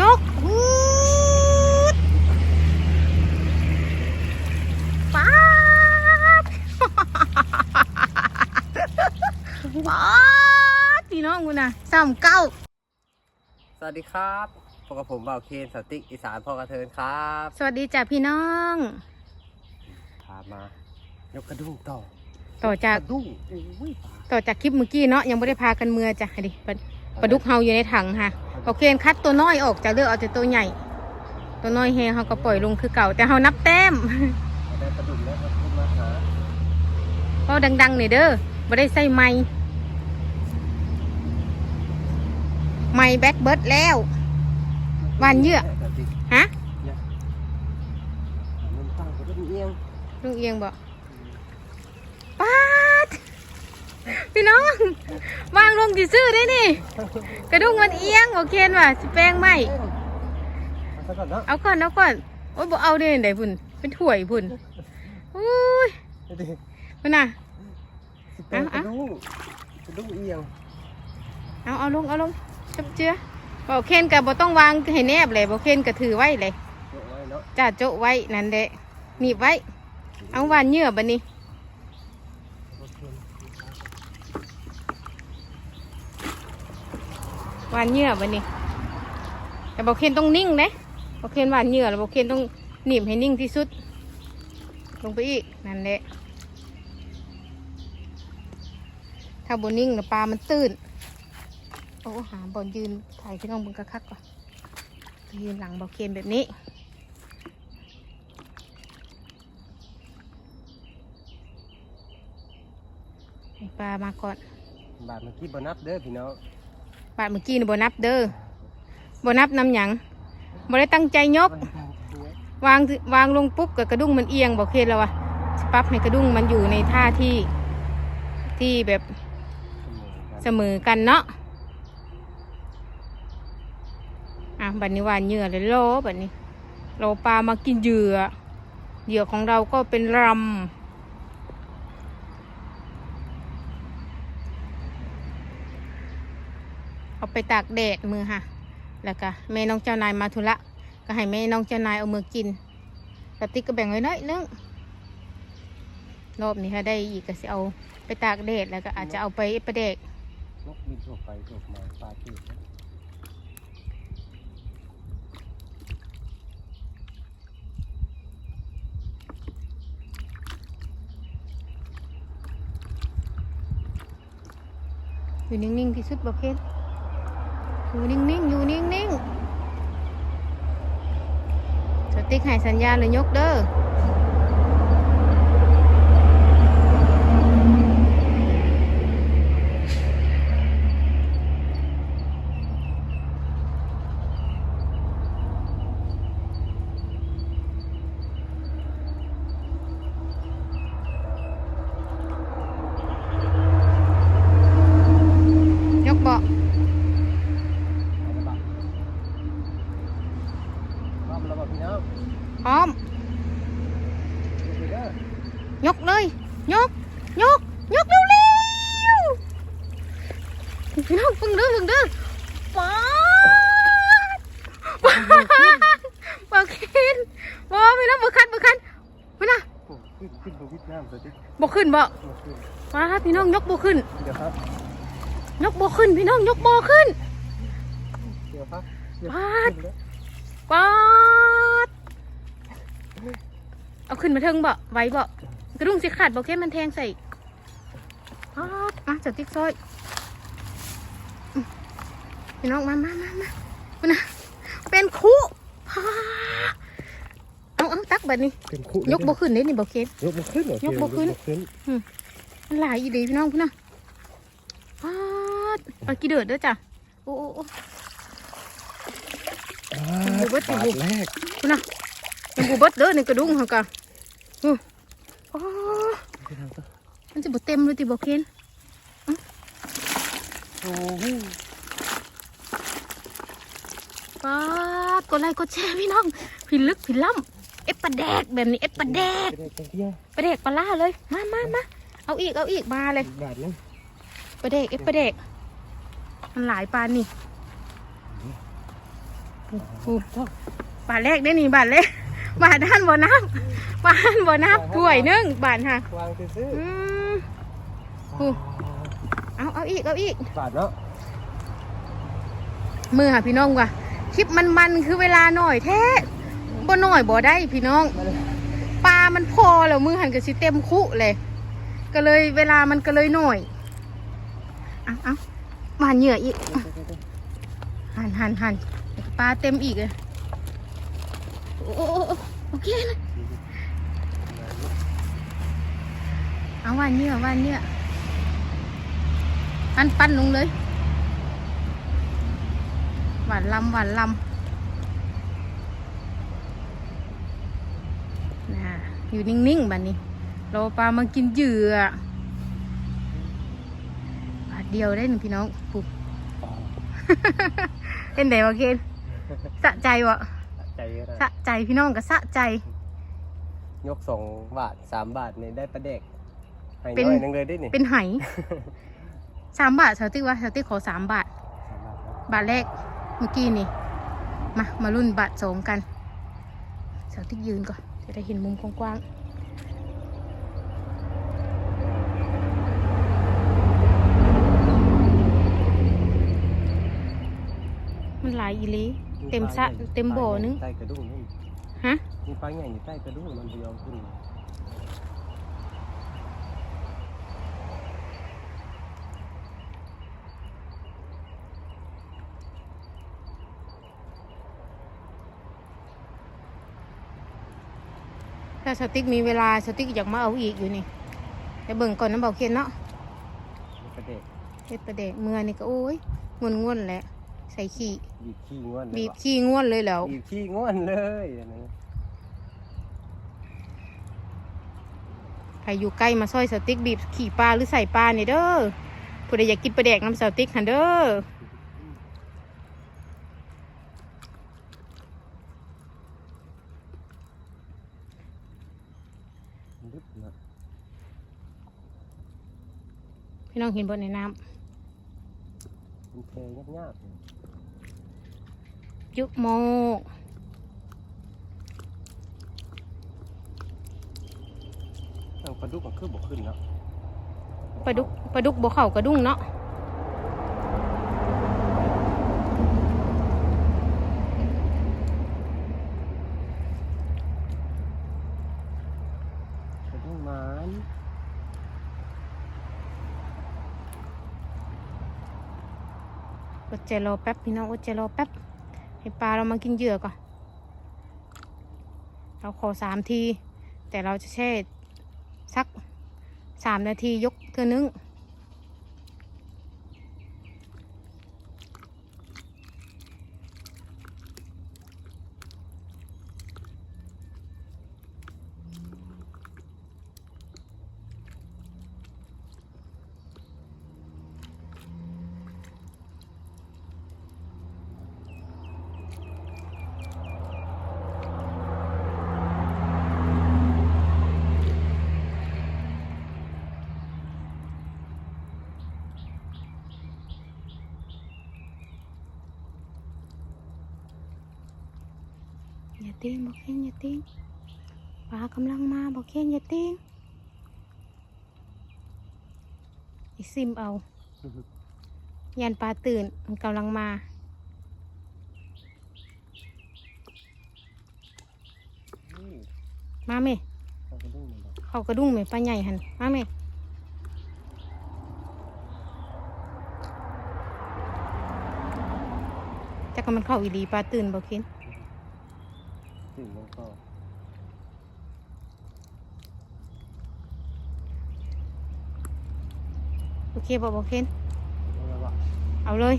ยกวูดป๊าดป๊าดพี่น้องกูนะสามเก้าสวัสดีครับพบกับผมบ่าวเคนสติกอีสานพ่อกระเทินครับสวัสดีจ้ะพี่น้องพามายกกระดุ้งต่อต่อจาก กระดุ้งอุ้ยปลาต่อจากคลิปเมื่อกี้เนาะยังไม่ได้พากันเมือจ้ะดิ ปลาปลาดุกเฮาอยู่ในถังค่ะโอเคคัดตัวน้อยออกจะเลือกเอาแต่ตัวใหญ่ ตัวน้อยแฮเฮาก็ปล่อยลงคือเก่า แต่เฮานับแต้มได้กระดุ้งแล้วก็ขึ้นมาหาเพราะดังๆนี่เด้อบ่ได้ใส่ไม้ไม้แบ็คเบิร์ดแล้วหวานเยื่อสติกฮะมันตั้งกระดุ้งเอียงลุงเอียงบอกป๊าด พี่น้องวางลงที่ซื้อได้นี่ กระดุงมันเอียงโอเคว่ะสิแป้งไหมเอาซะก่อนเนาะเอาก่อนเอาก่อนโอ้ยบ่เอาเด้ไหนพุ่นเป็นถ้วยพุ่นอุ้ยเอาดิพุ่นน่ะสิเป็นกเอาระดุ้งกระดุ้งเอียงเอาเอาลงเอาลงจับเจือบอกเคนกับบ่ต้องวางให้แนบเลยบอกเคนก็ถือไว้เลยเก็บไว้เนาะจ้าโจะไว้นั่นแหละหนีบไว้ เอาวานเหยื่อบัดนี้ โอเควานเหยื่อบัดนี้ แต่บอกเคนต้องนิ่งนะบอกเคนวานเหยื่อแล้วบอกเคนต้องหนีบให้นิ่งที่สุด ลงไปอีกนั่นแหละถ้าบนนิ่งนะปลามันตื้นโอ้หาบอลยืนถ่ายขึ้นน้องบนกระคักก่อนยืนหลังบอกเคนแบบนี้ปลามาก่อน บาทเมื่อกี้บนับเด้อพี่น้อง บาทเมื่อกี้นี่บนับเด้อบนับนำหยังบ่ได้ตั้งใจยก วางวางลงปุ๊บกับกระดุ้งมันเอียงบอกเคสแล้ววะปรับให้กระดุ้งมันอยู่ในท่าที่ที่แบบเสมอกันเนาะอะบัดนี้วานเหยื่อเลยโลบัดนี้เราปลามากินเหยื่อเหยื่อของเราก็เป็นรำเอา ไปตากแดดมือค่ะ แล้วก็แม่น้องเจ้านายมาธุระก็ให้แม่น้องเจ้านายเอามือกินกระติกก็แบ่งไว้น้อยนึงรอบนี้ถ้าได้อีกก็จะเอาไปตากแดดแล้วก็อาจจะเอาไปประเดกนกบินทั่วไปทั่วมาปลาที่อยู่นิ่งๆที่สุดบอกเพชร อยู่นิ่งๆ อยู่นิ่งๆ สติ๊กให้สัญญาณเลยยกเด้อายกเบาะ รอบระบบพี่น้อง พร้อม ดูเด้อย กเลย ยก ยก ยกเร็วเร็วพี่น้องฟึงเด้อฟึงเด้อป๊าป๊าบ่กินบอกพี่น้องบอกคันบอกคันพี่น้องโอ้ขึ้นขึ้นน้ำสิบอกขึ้นบอกโอ้ขึ้นป๊าพี่น้องยกบอกขึ้นเดี๋ยวครับยกบอกขึ้นพี่น้องยกบอกขึ้นเดี๋ยวครับเดี๋ยวปาดป๊าดเอาขึ้นมาเทิงบ่ไว้บ่ กระดุงสิขาดบอกแค่มันแทงใส่ป๊าดมาจับติ๊กซอยอืมพี่น้องมามามามาคุณนะเป็นคู่พาเอาเอาตักแบบนี้ เป็นคู่ยกบ่ขึ้นเด้นี่บ่เคนยกบ่ขึ้นเหรอยกบ่ขึ้นยกขึ้นมันหลายอีดีพี่น้องคุณนะพาดไปกี่เดือดเด้อจ้ะโอ้โอ้โอ้อ่าอยู่เบิดอยู่บาทแรกคุณนะยังบูเบิดเด้อในกระดุงเขากะอู้โอ้ มันจะบ่เต็มเลยติบ่เคนโอ้โหปาดกดไลค์กดแชร์พี่น้องพิลึกพิล่ำเอ็ดปลาแดกแบบนี้เอ็ดปลาแดกเป็นไงเดียวปลาแดกปลาล่าเลยมามามาเอาอีกเอาอีกมาเลยบาทนึงปลาแดกเอ็ดปลาแดกมันหลายปลานี่อู้หูบาทแรกได้นี่บาทแรก บาทด้านบ่นับบาทด้านบ่นับถ้วยหนึงบาทค่ะวางซื้ออืมอู้เอาเอาอีกเอาอีก บาทเนาะมือค่ะพี่น้องว่ะคลิปมันมันๆคือเวลาหน่อยแท้บ่หน่อยบ่ได้พี่น้องปลามันพอแล้วมือหันกับสิเต็มคุเลย ก็เลยเวลามันก็เลยหน่อยเอาเอามาหันเหยื่ออีกหันหันหันปลาเต็มอีกเลยโอ้โอ้โอ้โอ้โอ เคเลยเอาวันเหยื่อวันเหยื่อปั้นปั้นลงเลย หวานลำหวานลำนะอยู่นิ่งๆแบบนี้รอปลามากินเหยื่อบาทเดียวได้หนึ่งพี่น้องปุ๊บ เป็นไงวะเคนสะใจวะ ใจเยอะสะใจพี่น้องก็สะใจ ยกสองบาทสามบาทเนี่ยได้ประเด็กให้เป็น น้อยหนึงเลยได้นี่เป็นไหสามบาทสาวติ๊กวะสาวติ๊กขอสามบาทสามบาทเนาะบาทแรกเมื่อกี้นี่ มา มารุ่นบาทสองกันสาวติ๊กยืนก่อนจะได้เห็นมุมกว้างๆมันหลายอีหลี เต็มสระเต็มบ่อนึงใต้กระดุมนี่ฮะมีปลาใหญ่อยู่ใต้กระดุมมันพยอมขึ้นถ้าสติ๊กมีเวลาสติ๊กอยากมาเอาอีกอยู่นี่แต่เบิ่งก่อนน้ำเบาเคียนเนาะมีประเด็กเฮ็ดประเดะเมื่อนี่ก็โอ้ยงวนงวนๆแหละใส่ขี้ บีบขี้ง้วนเลยบีบว่ะขี้ง่วนเลยแล้วบีบขี้ง้วนเลยอันนั้นใครอยู่ใกล้มาซอยสติ๊กบีบขี่ปลาหรือใส่ปลาเนี่ยเด้อผู้ใดอยากกินปลาแดกน้ำสติ๊กหันเด้อลึกนะพี่น้องเห็นบนในน้มันแพงยากๆ เลยำยุบโมกทางปลาดุกมันคือบกขึ้นเนาะปลาดุกปลาดุกบ่เข่ากระดุ้งเนาะปลาดุกมันอดใจรอแป๊บพี่น้องอดใจรอแป๊บ ให้ปลาเรามากินเหยื่อก่อน เราขอสามที แต่เราจะแช่สักสามนาทียกเท่านึง อย่าติ้งบอกเคนอย่าติ้งปลากำลังมาบอกเคนอย่าติ้งไอซิมเอายันปลาตื่นมันกำลังมาอืมมาเมปลากระดุมมันแบบเขากระดุ้งไหมปลาใหญ่หันมาเมจะก็มันเข้าอีดีปลาตื่นบอกเคน ถึงมันก็โอเคบอกบอกเคนแล้วว่าเอาเลย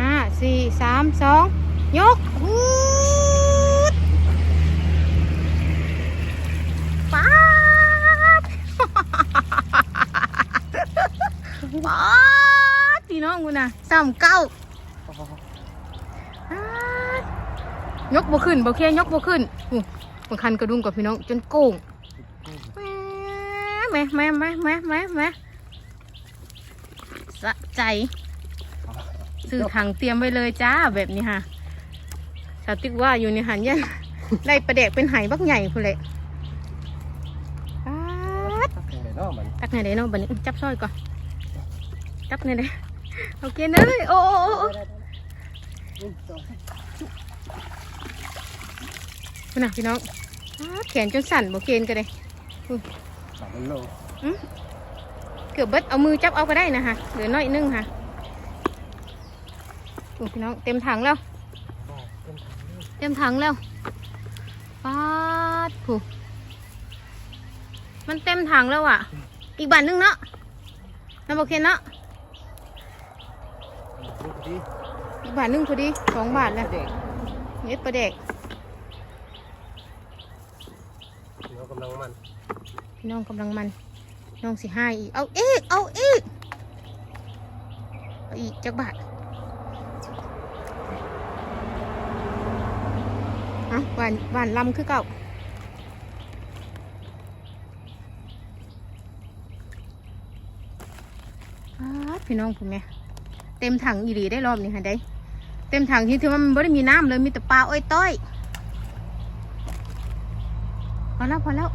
ห้าสี่สามสองยกวูดป๊าดป๊าดพี่น้องกูนะสามเก้าป๊าด ยกบ่ขึ้นบ่แค่ยกบ่ขึ้นอู้บางคันกระดุมกับพี่น้องจนโก่งแม่แม่แม่แม่แม่แม่สะใจซื้อถังเตรียมไว้เลยจ้าแบบนี้ค่ะสาวติ๊กว่าอยู่ในหันยันไล่ประเดกเป็นไหบักใหญ่พุ่นเลยป๊าดตักยังไงเนาะมันตักไหนได้เนาะบัดนี้อื้อจับสร้อยก่อนจับไหนได้โอเคเนยโอ้โอ้โอ้โอ้ห นึ่งสองพุ่นน่ะพี่น้องป๊าดแขนจนสั่นบ่เกณฑ์ก็ได้สามโลเกือบเบิดเอามือจับเอาก็ได้นะคะเหลือน้อยนึงค่ะโอ้พี่น้องเต็มถังแล้ว เต็มถังแล้วป๊าดผูมันเต็มถังแล้วอะ อีกบาทนึงเนาะน้ำบอกเคนเนาะดีอีกบาทนึงพอดีสองบาทแล้วเด็กเม็ดปลาแดก เรา กำลังมัน พี่น้องกำลังมัน น้องสิห้อีก เอาอีก เอาอีก เอาอีกจักบาทอะหวานหวานลำคือเก่าพี่น้องผมเนี่ยเต็มถังอีหลีได้รอบนี้ค่ะได้ เต็มถังที่ที่ว่ามันไม่ได้มีน้ำเลยมีแต่ปลาอ้อยต้อย อแล้วพอแล้ว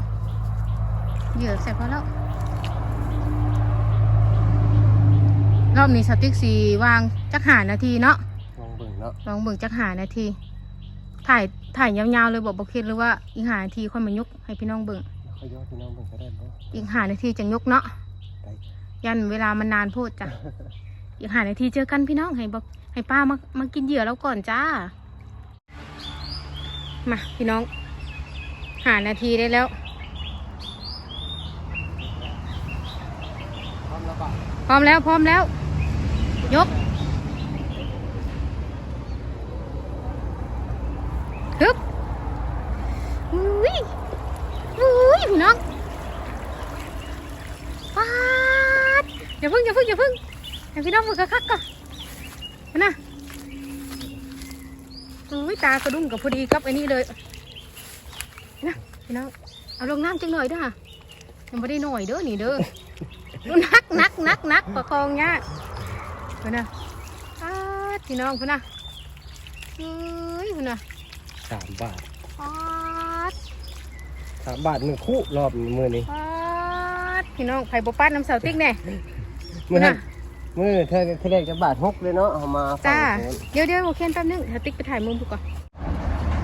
เหยื่อใส่พอแล้ว รอบนี้สติ๊กสีวางจักหานาทีเนาะลองเบิ่งเนาะลองเบิ่งจักหานาที ถ่ายถ่ายยาวๆเลยบอกบอกคิดเลยว่าอีกหานาทีค่อยมายกให้พี่น้องเบิ่งเขายอดพี่น้องเบิ่งก็ได้เนาะอีกหานาทีจะยกเนาะได้ยันเวลามันนานโพูดจ้ะอีกหานาทีเจอกันพี่น้องให้บอกให้ป้ามามากินเหยื่อแล้วก่อนจ้ามาพี่น้องหานาทีได้แล้ว พร้อมแล้ว พร้อมแล้ว ยกฮึบอุ้ยอุ้ยพี่น้องปาดอย่าพิ่งอย่าพิ่งอย่าพิ่งให้พี่น้องฝึกคักก่อนนะอุ้ยตากระดุ้งกับพอดีกับไอ้นี่เลย พี่น้องเอาลงน้ำจังหน่อยเด้อค่ะยังไม่ได้หน่อยเด้อนี่เด้อนักนักนักนักประคองยากพุ่นนะอ้าดพี่น้องพุ่นนะเฮ้ยพุ่นนะสามบาทอ้าดสามบาทหนึ่งคู่รอบมือนี้อ้าดพี่น้องไผ่บป้านน้ำเสาติ๊กแน่มือน่ะมือเธอเธอได้จะบาทหกเลยเนาะเอามาฝั่จ้างโน้นเดี๋ยวเดี๋ยวโอเคแป๊บนึงเสาติ๊กไปถ่ายมุมพุ่นก่อน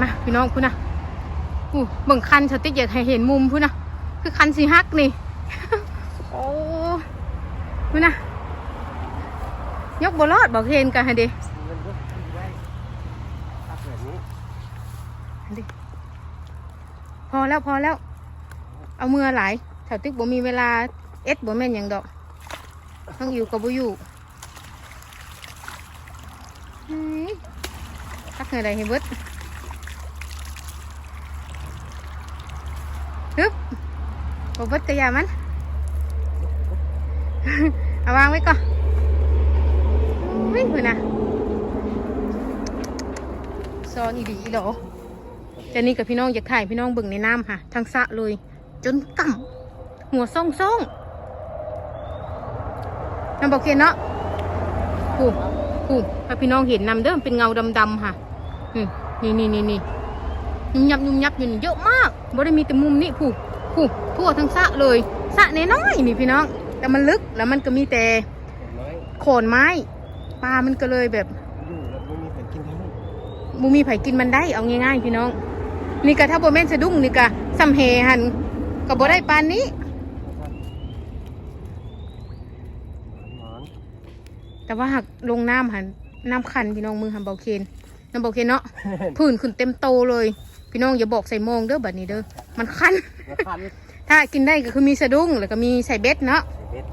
มาพี่น้องพุ่นนะ อู้เบิ่งคันเสาติ๊กอยากให้เห็นมุมพุ่นนะคือคันสีฮักนี่ โอ้พุ่นนะยกบรอดบอกเห็นกันให้ดิมันยกขึ้นได้ตักแบบนี้ดิพอแล้วพอแล้ว เอามือหลายแถวติ๊กบ่มีเวลาเอ็ดบ่แม่นหยังดอกทั้งอยู่กับบ่อยู่เฮ้ยตักอะไรให้เบิดฮึบ บ่เบิดกระยามัน เอาวางไว้ก่อนวิ่งไปนะซอนอีดีอีดอแต่นี่กับพี่น้องอยากถ่ายพี่น้องเบิ่งในน้ำค่ะ ทางสะเลย จนก่ำหัวซ่องซ่องน้ำบอกเคนเนาะกูกูถ้าพี่น้องเห็นนำเด้อมเป็นเงาดำๆค่ะนี่นี่นี่นี่ยุ่มยับยุ่มยับอยู่นี่เยอะมากบ่ได้มีแต่มุมนี้ผู้ผู้ ทั่วทั้งสระเลยสระน้อยๆนี่พี่น้อง แต่มันลึกแล้วมันก็มีแต่น้อยโขนไม้ปลา มันก็เลยแบบอยู่แล้วไม่มีใครกินทั้งนั้นบูมีไผกินมันได้เอาง่ายๆพี่น้อง นี่ก็ถ้าบ่แม่นสะดุ้งนี่ก็ซ้ำเฮหันก็บ่ได้ปานนี้หมอนแต่ว่าหักลงน้ำหันน้ำคันพี่น้องมือหันเบาเคนน้ำเบาเคนเนาะผื่นขึ้นเต็มโตเลย พี่น้องอย่าบอกใส่โมงเด้อบัดนี้เด้อมันคันแล้วคัน ถ้ากินได้ก็คือมีสะดุ้งแล้วก็มีใส่เบ็ดเนาะใส่เบ็ด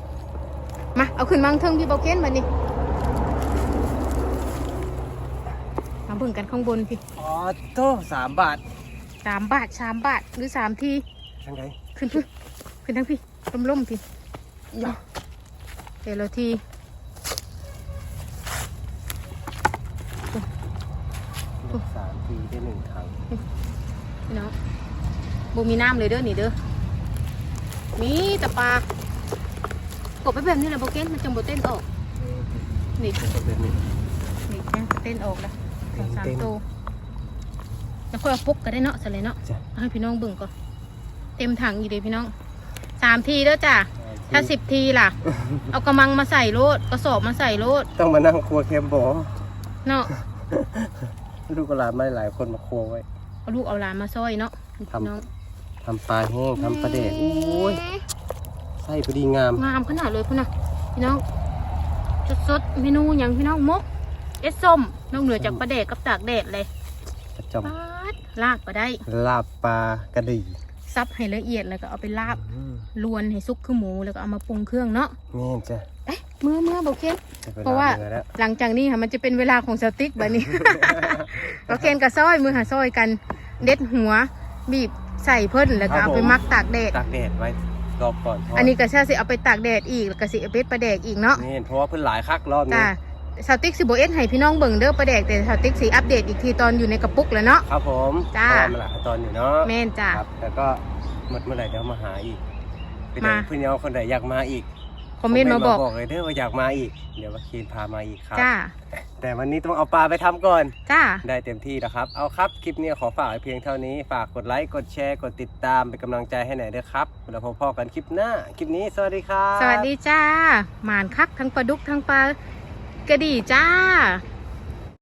มาเอาขึ้นมาเทิงพี่เบาเคนบัดนี้มาเบิ่งกันข้างบนพี่อ๋อโตสามบาทสามบาทสามบาทหรือสามทีทางไหนขึ้นพี่ขึ้นทั้งพี่ล่มๆพี่เดี๋ยวเราทีสามทีได้หนึ่งครั้งพี่น้องบูมีน้ำเลยเด้อนี่เด้อ มีแต่ปลากบไปแบบนี้แหละโบเก้นมันจังโบเต้นออก นี่แบบนี้เต้นออกแล้วสองสามเต้นตัวแล้วค่อยเอาปุ๊กก็ได้เนาะสเลยเนาะจ้ะ เอาให้พี่น้องเบิ่งก่อนเต็มถังอยู่เลยพี่น้องสามทีแล้วจ้ะถ้าสิบทีล่ะ เอากระมังมาใส่โลดกระสอบมาใส่โลดต้องมานั่งครัวเค็มบอเนาะลูกกระลาไม่หลายคนมาครัวไว้ เอาลูกเอาหลานมาซอยเนาะทำพี่น้องทำ ปลาแห้งทำปลาแดกโอ้ยไส้พอดีงาม งามขนาดเลยพุ่นนะพี่น้องสดๆเมนูอย่างพี่น้องมกเอสส้มนอกเหนือจากปลาแดกกับตากแดดเลยประจอมปาดลากก็ได้ ลาบปลากระดีซับให้ละเอียดแล้วก็เอาไปลาบอืมลวนให้ซุกคือหมูแล้วก็เอามาปรุงเครื่องเนาะแม่นจ้ะเอ๊ะเมื่อเมื่อบอกเคนได้เพราะว่านื้อแล้วหลังจากนี้ค่ะมันจะเป็นเวลาของสติ๊กแบบนี้บอกเคนกับซอยมือหาซอยกัน เด็ดหัว บีบ ใส่เพิ่นแล้วก็เอาไปมักตากแดด ตากแดดไว้รอบก่อนทดอันนี้ก็ใช่สิเอาไปตากแดดอีกแล้วก็สิเอาไปปลาแดกอีกเนาะนี่เพราะว่าเพิ่นหลายคักรอบนี้จ้าสาวติ๊กสิบเอ็ดให้พี่น้องเบิ่งเด้อปลาแดกแต่สาวติ๊กสิอัปเดตอีกทีตอนอยู่ในกระปุกแล้วเนาะ ครับผมจ้า เพระว่มันหลายขั้นตอนอยู่เนาะแม่นจ้า ครับแล้วก็หมดเมื่อไหร่เดี๋ยวมาหาอีกเป็นมา เพื่อนน้องคนไหนอยากมาอีกคอมเมนต์มาบอกบอกเลยเด้อว่าอยากมาอีก เดี๋ยวมาคีนพามาอีกครับ จ้า แต่วันนี้ต้องเอาปลาไปทำก่อน จ้า ได้เต็มที่แล้วครับ เอาครับ คลิปนี้ขอฝากไว้เพียงเท่านี้ ฝากกดไลค์ กดแชร์ กดติดตาม เป็นกำลังใจให้หน่อยด้วยครับ แล้วพบกันคลิปหน้า คลิปนี้ สวัสดีครับ สวัสดีจ้า หมานคักทั้งปลาดุกทั้งปลากระดีจ้า